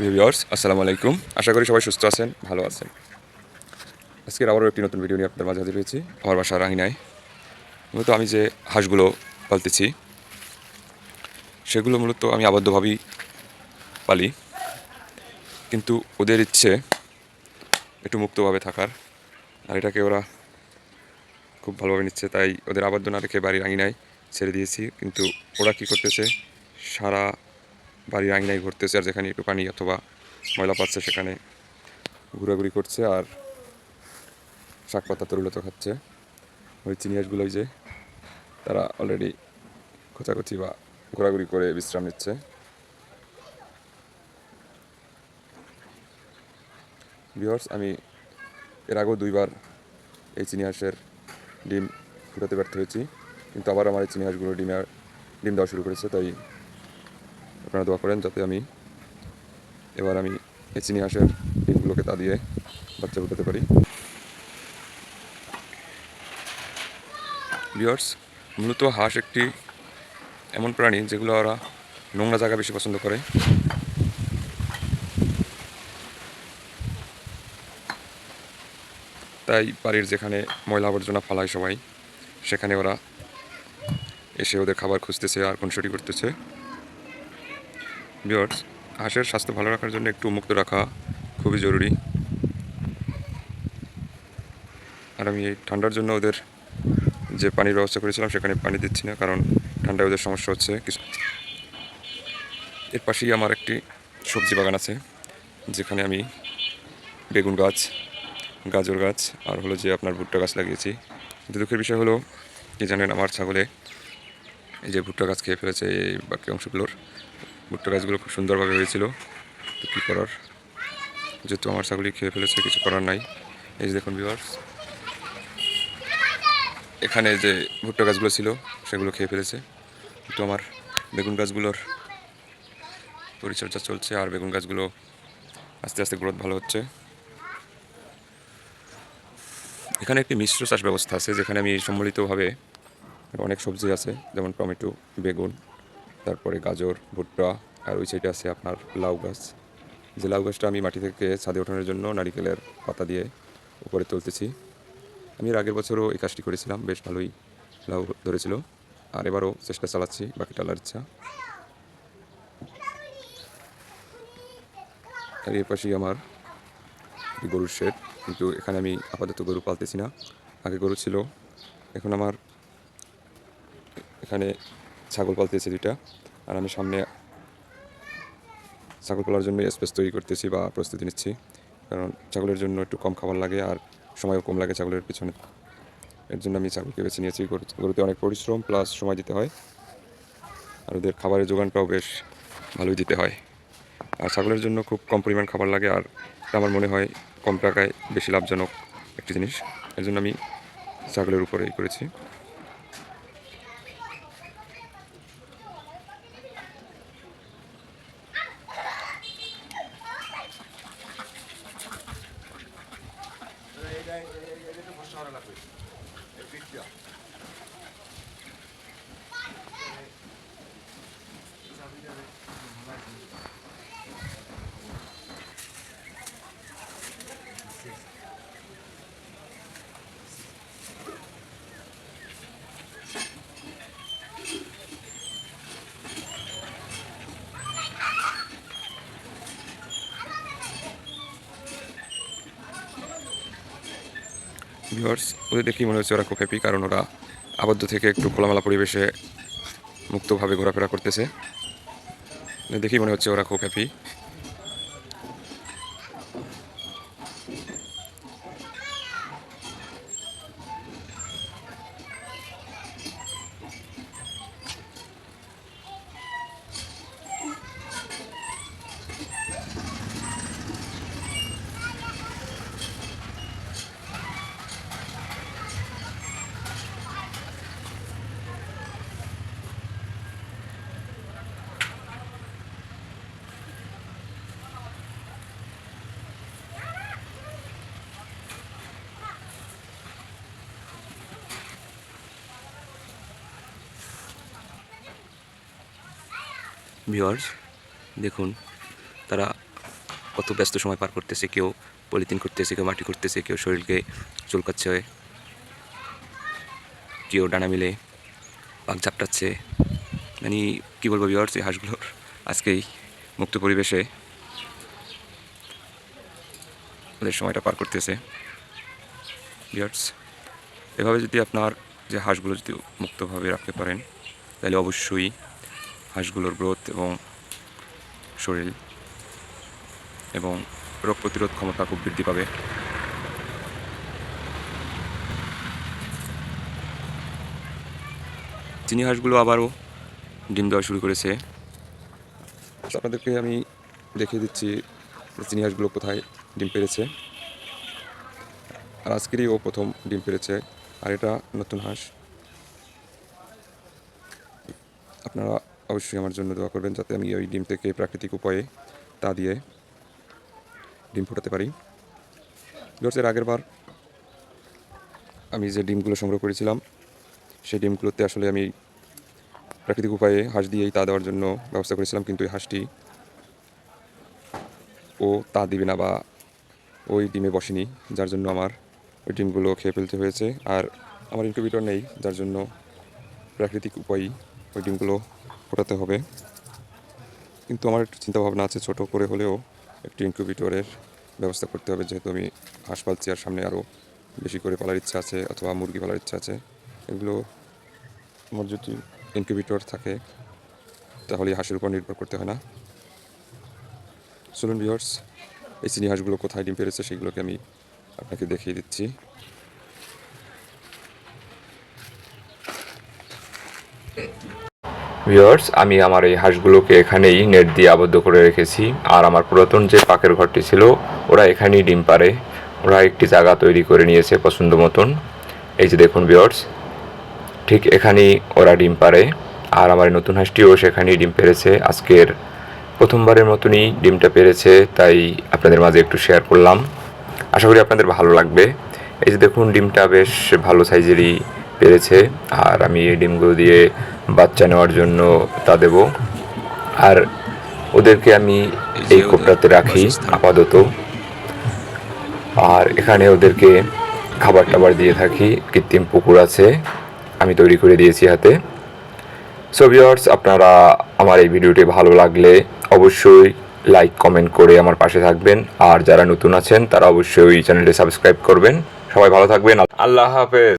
Viewers, আসসালামু আলাইকুম। আশা করি সবাই সুস্থ আছেন, ভালো আছেন। আজকের আবারও একটি নতুন ভিডিও নিয়ে আপনাদের মাঝে হাজির হয়েছি, আমার বাসা রাঙিনায়। মূলত আমি যে হাঁসগুলো পালতেছি, সেগুলো মূলত আমি আবদ্ধভাবেই পালি। কিন্তু ওদের ইচ্ছে একটু মুক্তভাবে থাকার। আর এটাকে ওরা খুব ভালোভাবে নিচ্ছে, তাই ওদের আবদ্ধ না রেখে বাড়ির আঙিনায় ছেড়ে দিয়েছি। কিন্তু ওরা কি করতেছে, সারা বাড়ির আঙিনায় ঘুরতেছে আর যেখানে একটু পানি অথবা ময়লা পাচ্ছে সেখানে ঘোরাঘুরি করছে আর শাক পাতা তরুলত খাচ্ছে। ওই চিনিয়াসগুলোই যে তারা অলরেডি খোঁচাখুচি বা ঘোরাঘুরি করে বিশ্রাম নিচ্ছে। ভিওর্স আমি এর আগেও দুইবার এই চিনি হাঁসের ডিম ফুটাতে ব্যর্থ হয়েছি, কিন্তু আবার আমার এই চিনি হাঁসগুলো ডিমে ডিম দেওয়া শুরু করেছে, তাই আপনারা দোয়া করেন যাতে আমি এবার আমি এই চিনি হাঁসের ডিমগুলোকে তা দিয়ে বাচ্চা ফুটাতে পারি। ভিওর্স মূলত হাঁস একটি এমন প্রাণী যেগুলো ওরা নোংরা জায়গা বেশি পছন্দ করে। তাই বাড়ির যেখানে ময়লা আবর্জনা ফালায় সবাই, সেখানে ওরা এসে ওদের খাবার খুঁজতেছে আর খুনসুটি করতেছে। বিয়ার্স হাঁসের স্বাস্থ্য ভালো রাখার জন্য একটু মুক্ত রাখা খুবই জরুরি। আর আমি এই ঠান্ডার জন্য ওদের যে পানির ব্যবস্থা করেছিলাম, সেখানে পানি দিচ্ছি না, কারণ ঠান্ডায় ওদের সমস্যা হচ্ছে কিছু। এর পাশেই আমার একটি সবজি বাগান আছে, যেখানে আমি বেগুন গাছ, গাজর গাছ, আর হলো যে আপনার ভুট্টা গাছ লাগিয়েছি। কিন্তু দুঃখের বিষয় হলো, কি জানেন, আমার ছাগলে এই যে ভুট্টা গাছ খেয়ে ফেলেছে, এই বাকি অংশগুলোর ভুট্টা গাছগুলো খুব সুন্দরভাবে হয়েছিল। তো কী করার? যেহেতু আমার ছাগলই খেয়ে ফেলেছে, কিছু করার নাই। এই যে দেখুন ভিউয়ার্স এখানে যে ভুট্টা গাছগুলো ছিল, সেগুলো খেয়ে ফেলেছে। কিন্তু আমার বেগুন গাছগুলোর পরিচর্যা চলছে, আর বেগুন গাছগুলো আস্তে আস্তে গ্রোথ ভালো হচ্ছে। এখানে একটি মিশ্র চাষ ব্যবস্থা আছে, যেখানে আমি সম্মিলিতভাবে অনেক সবজি আছে, যেমন টমেটো, বেগুন। তারপরে গাজর, ভুট্টা, আর ওই সাইডে আছে আপনার লাউ গাছ। যে লাউ গাছটা আমি মাটি থেকে ছাদে ওঠানোর জন্য নারিকেলের পাতা দিয়ে উপরে তুলতেছি। আমি এর আগের বছরও এই কাজটি করেছিলাম, বেশ ভালোই লাউ ধরেছিল। আর এবারও চেষ্টা চালাচ্ছি, বাকিটা আল্লাহর ইচ্ছা। আর এর পাশেই আমার গরুর শেড কিন্তু এখানে আমি আপাতত গরু পালতেছি না। আগে গরু ছিল, এখন আমার এখানে ছাগল পালতেছি দুইটা। আর আমি সামনে ছাগল পালার জন্য স্পেস তৈরি করতেছি বা প্রস্তুতি নিচ্ছি। কারণ ছাগলের জন্য একটু কম খাবার লাগে আর সময়ও কম লাগে ছাগলের পিছনে। এর জন্য আমি ছাগলকে বেছে নিয়েছি। গরু- গরুতে অনেক পরিশ্রম প্লাস সময় দিতে হয়। আর ওদের খাবারের যোগানটাও বেশ ভালোই দিতে হয়। আর ছাগলের জন্য খুব কম পরিমাণ খাবার লাগে আর আমার মনে হয় কম টাকায় বেশি লাভজনক একটি জিনিস। এর জন্য আমি ছাগলের উপরেই করেছি। ভিউয়ার্স ওদের দেখেই মনে হচ্ছে ওরা খুব হ্যাপি কারণ ওরা আবদ্ধ থেকে একটু খোলামেলা পরিবেশে মুক্তভাবে ঘোরাফেরা করতেছে। দেখেই মনে হচ্ছে ওরা খুব হ্যাপি ভিওয়ার্স দেখুন, তারা কত ব্যস্ত সময় পার করতেছে, কেউ পলিথিন করতেছে কেউ মাটি করতেছে কেউ শরীরকে চুলকাচ্ছে, কেউ ডানা মিলে পাক ঝাপটাচ্ছে। মানে কী বলব ভিওয়ার্স এই হাঁসগুলোর আজকেই মুক্ত পরিবেশে ওদের সময়টা পার করতেছে। ভিওয়ার্স এভাবে যদি আপনার যে হাঁসগুলো যদি মুক্তভাবে রাখতে পারেন, তাহলে অবশ্যই হাঁসগুলোর গ্রোথ এবং শরীর এবং রোগ প্রতিরোধ ক্ষমতা খুব বৃদ্ধি পাবে। চিনি হাঁসগুলো আবারও ডিম দেওয়া শুরু করেছে। আপনাদেরকে আমি দেখিয়ে দিচ্ছি চিনি হাঁসগুলো কোথায় ডিম পেরেছে। আর আজকেরই ও প্রথম ডিম পেরেছে, আর এটা নতুন হাঁস। আপনারা অবশ্যই আমার জন্য দোয়া করবেন যাতে আমি ওই ডিম থেকে প্রাকৃতিক উপায়ে তা দিয়ে ডিম ফোটাতে পারি। এর আগের বার আমি যে ডিমগুলো সংগ্রহ করেছিলাম, সেই ডিমগুলোতে আসলে আমি প্রাকৃতিক উপায়ে হাঁস দিয়েই তা দেওয়ার জন্য ব্যবস্থা করেছিলাম, কিন্তু এই হাঁসটি ও তা দিবে না বা ওই ডিমে বসেনি, যার জন্য আমার ওই ডিমগুলো খেয়ে ফেলতে হয়েছে। আর আমার ইনকিউবেটর নেই, যার জন্য প্রাকৃতিক উপায়ই ওই ডিমগুলো ফোটাতে হবে। কিন্তু আমার একটু চিন্তাভাবনা আছে, ছোট করে হলেও একটি ইনকিউবেটরের ব্যবস্থা করতে হবে। যেহেতু আমি হাঁস পালছি আর সামনে আরও বেশি করে পালার ইচ্ছা আছে অথবা মুরগি পালার ইচ্ছা আছে, এগুলো আমার যদি ইনকিউবেটর থাকে, তাহলে হাঁসের উপর নির্ভর করতে হয় না। চলুন ভিউয়ার্স এই চিনি হাঁসগুলো কোথায় ডিম পেরেছে সেগুলোকে আমি আপনাকে দেখিয়ে দিচ্ছি। ভিওর্স আমি আমার এই হাঁসগুলোকে এখানেই নেট দিয়ে আবদ্ধ করে রেখেছি। আর আমার পুরাতন যে পাকের ঘরটি ছিল, ওরা এখানেই ডিম পারে ওরা একটি জায়গা তৈরি করে নিয়েছে পছন্দ মতন। এই যে দেখুন ভিওর্স ঠিক এখানেই ওরা ডিম পারে আর আমার নতুন হাঁসটিও সেখানেই ডিম পেরেছে আজকের প্রথমবারের মতনই ডিমটা পেরেছে তাই আপনাদের মাঝে একটু শেয়ার করলাম। আশা করি আপনাদের ভালো লাগবে। এই যে দেখুন, ডিমটা বেশ ভালো সাইজেরই পেরেছে, আর আমি এই ডিমগুলো দিয়ে বাচ্চা নেওয়ার জন্য তা দেব। আর ওদেরকে আমি এই কোপটাতে রাখি, আপাতত। আর এখানে ওদেরকে খাবার টাবার দিয়ে থাকি, কৃত্রিম পুকুর আছে, আমি তৈরি করে দিয়েছি হাতে। সো ভিউয়ার্স আপনারা আমার এই ভিডিওটি ভালো লাগলে অবশ্যই লাইক কমেন্ট করে আমার পাশে থাকবেন। আর যারা নতুন আছেন, তারা অবশ্যই চ্যানেলটি সাবস্ক্রাইব করবেন। সবাই ভালো থাকবেন। আল্লাহ হাফেজ।